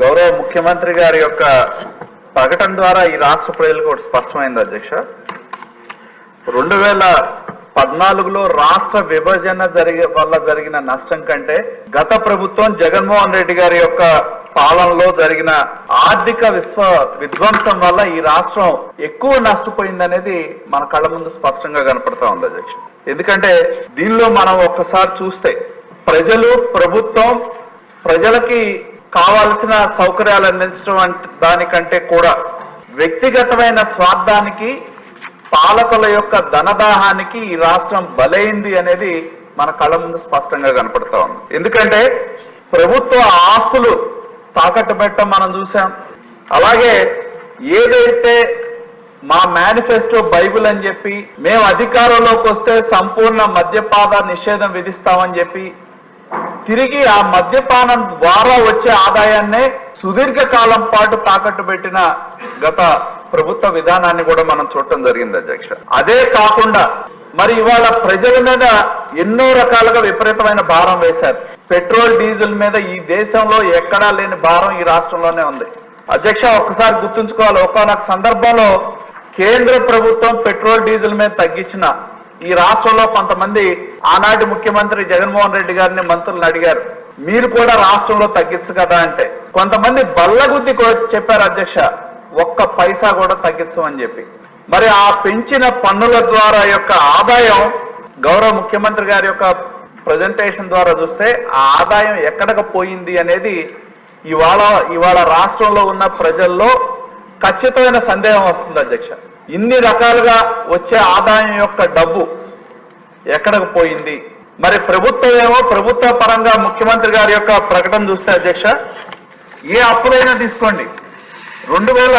గౌరవ ముఖ్యమంత్రి గారి యొక్క ప్రకటన ద్వారా ఈ రాష్ట్ర ప్రజలకు ఒకటి స్పష్టమైంది అధ్యక్ష. రెండు వేల పద్నాలుగులో రాష్ట్ర విభజన జరిగే వల్ల జరిగిన నష్టం కంటే గత ప్రభుత్వం జగన్మోహన్ రెడ్డి గారి యొక్క పాలనలో జరిగిన ఆర్థిక విశ్వ విధ్వంసం వల్ల ఈ రాష్ట్రం ఎక్కువ నష్టపోయిందనేది మన కళ్ళ ముందు స్పష్టంగా కనపడతా ఉంది అధ్యక్ష. ఎందుకంటే దీనిలో మనం ఒక్కసారి చూస్తే ప్రజలు ప్రభుత్వం ప్రజలకి కావాల్సిన సౌకర్యాలు అందించడం అంటే దానికంటే కూడా వ్యక్తిగతమైన స్వార్థానికి పాలకుల యొక్క ధనదాహానికి ఈ రాష్ట్రం బలైంది అనేది మన కళ్ళ ముందు స్పష్టంగా కనపడతా ఉంది. ఎందుకంటే ప్రభుత్వ ఆస్తులు తాకట్టు పెట్టడం మనం చూసాం. అలాగే ఏదైతే మా మేనిఫెస్టో బైబిల్ అని చెప్పి మేము అధికారంలోకి వస్తే సంపూర్ణ మద్యపాద నిషేధం విధిస్తామని చెప్పి తిరిగి ఆ మద్యపానం ద్వారా వచ్చే ఆదాయాన్నే సుదీర్ఘకాలం పాటు తాకట్టు పెట్టిన గత ప్రభుత్వ విధానాన్ని కూడా మనం చూడటం జరిగింది అధ్యక్ష. అదే కాకుండా మరి ఇవాళ ప్రజల మీద ఎన్నో రకాలుగా విపరీతమైన భారం వేశారు. పెట్రోల్ డీజిల్ మీద ఈ దేశంలో ఎక్కడా లేని భారం ఈ రాష్ట్రంలోనే ఉంది. అధ్యక్ష ఒక్కసారి గుర్తుంచుకోవాలి ఒకనొక సందర్భంలో కేంద్ర ప్రభుత్వం పెట్రోల్ డీజిల్ మీద తగ్గించిన ఈ రాష్ట్రంలో కొంతమంది ఆనాటి ముఖ్యమంత్రి జగన్మోహన్ రెడ్డి గారిని మంత్రులను అడిగారు. మీరు కూడా రాష్ట్రంలో తగ్గించు కదా అంటే. కొంతమంది బల్లగుద్ది చెప్పారు అధ్యక్ష ఒక్క పైసా కూడా తగ్గించమని చెప్పి. మరి ఆ పెంచిన పన్నుల ద్వారా యొక్క ఆదాయం గౌరవ ముఖ్యమంత్రి గారి యొక్క ప్రజెంటేషన్ ద్వారా చూస్తే ఆ ఆదాయం ఎక్కడికి పోయింది అనేది ఇవాళ ఇవాళ రాష్ట్రంలో ఉన్న ప్రజల్లో ఖచ్చితమైన సందేహం వస్తుంది అధ్యక్ష. ఇన్ని రకాలుగా వచ్చే ఆదాయం యొక్క డబ్బు ఎక్కడకు పోయింది? మరి ప్రభుత్వం ఏమో ప్రభుత్వ పరంగా ముఖ్యమంత్రి గారి యొక్క ప్రకటన చూస్తే అధ్యక్ష ఏ అప్పులైనా తీసుకోండి. రెండు వేల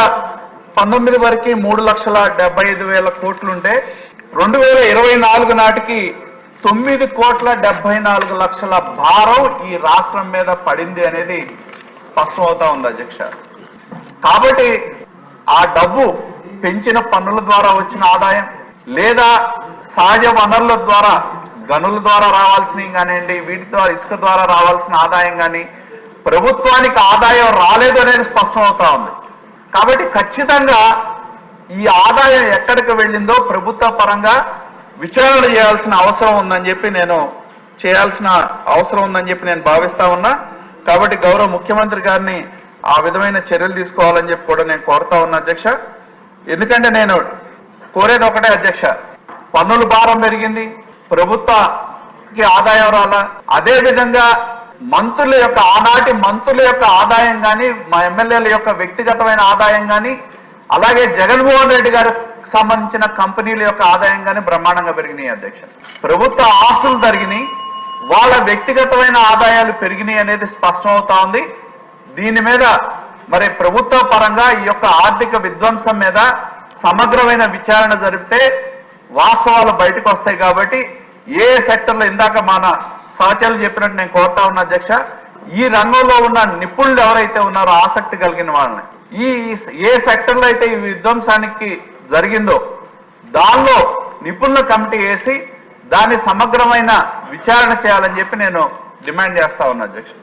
పంతొమ్మిది వరకు మూడు లక్షల డెబ్బై ఐదు వేల కోట్లుంటే రెండు వేల ఇరవై నాలుగు నాటికి తొమ్మిది కోట్ల డెబ్బై నాలుగు లక్షల భారం ఈ రాష్ట్రం మీద పడింది అనేది స్పష్టం అవుతా ఉంది అధ్యక్ష. కాబట్టి ఆ డబ్బు పెంచిన పన్నుల ద్వారా వచ్చిన ఆదాయం లేదా సహజ వనరుల ద్వారా గనుల ద్వారా రావాల్సినవి కానివ్వండి వీటి ద్వారా ఇసుక ద్వారా రావాల్సిన ఆదాయం కానీ ప్రభుత్వానికి ఆదాయం రాలేదు అనేది స్పష్టం అవుతా ఉంది. కాబట్టి ఖచ్చితంగా ఈ ఆదాయం ఎక్కడికి వెళ్ళిందో ప్రభుత్వ పరంగా విచారణ చేయాల్సిన అవసరం ఉందని చెప్పి నేను చేయాల్సిన అవసరం ఉందని చెప్పి నేను భావిస్తా ఉన్నా. కాబట్టి గౌరవ ముఖ్యమంత్రి గారిని ఆ విధమైన చర్యలు తీసుకోవాలని చెప్పి కూడా నేను కోరుతా ఉన్నా అధ్యక్ష. ఎందుకంటే నేను కోరేది ఒకటే అధ్యక్ష. పన్నుల భారం పెరిగింది ప్రభుత్వకి ఆదాయం రాలా. అదే విధంగా మంత్రుల యొక్క ఆనాటి మంత్రుల యొక్క ఆదాయం కానీ మా ఎమ్మెల్యేల యొక్క వ్యక్తిగతమైన ఆదాయం కానీ అలాగే జగన్మోహన్ రెడ్డి గారికి సంబంధించిన కంపెనీల యొక్క ఆదాయం కానీ బ్రహ్మాండంగా పెరిగినాయి అధ్యక్ష. ప్రభుత్వ ఆస్తులు తరిగినాయి వాళ్ళ వ్యక్తిగతమైన ఆదాయాలు పెరిగినాయి అనేది స్పష్టమవుతా ఉంది. దీని మీద మరి ప్రభుత్వ పరంగా ఈ యొక్క ఆర్థిక విధ్వంసం మీద సమగ్రమైన విచారణ జరిపితే వాస్తవాలు బయటకు వస్తాయి కాబట్టి ఏ సెక్టర్లో ఇందాక మన సహచరులు చెప్పినట్టు నేను కోరుతా ఉన్నా అధ్యక్ష ఈ రంగంలో ఉన్న నిపుణులు ఎవరైతే ఉన్నారో ఆసక్తి కలిగిన వాళ్ళని. ఈ ఏ సెక్టర్లో అయితే ఈ విధ్వంసానికి జరిగిందో దానిలో నిపుణుల కమిటీ వేసి దాన్ని సమగ్రమైన విచారణ చేయాలని చెప్పి నేను డిమాండ్ చేస్తా ఉన్నా అధ్యక్ష.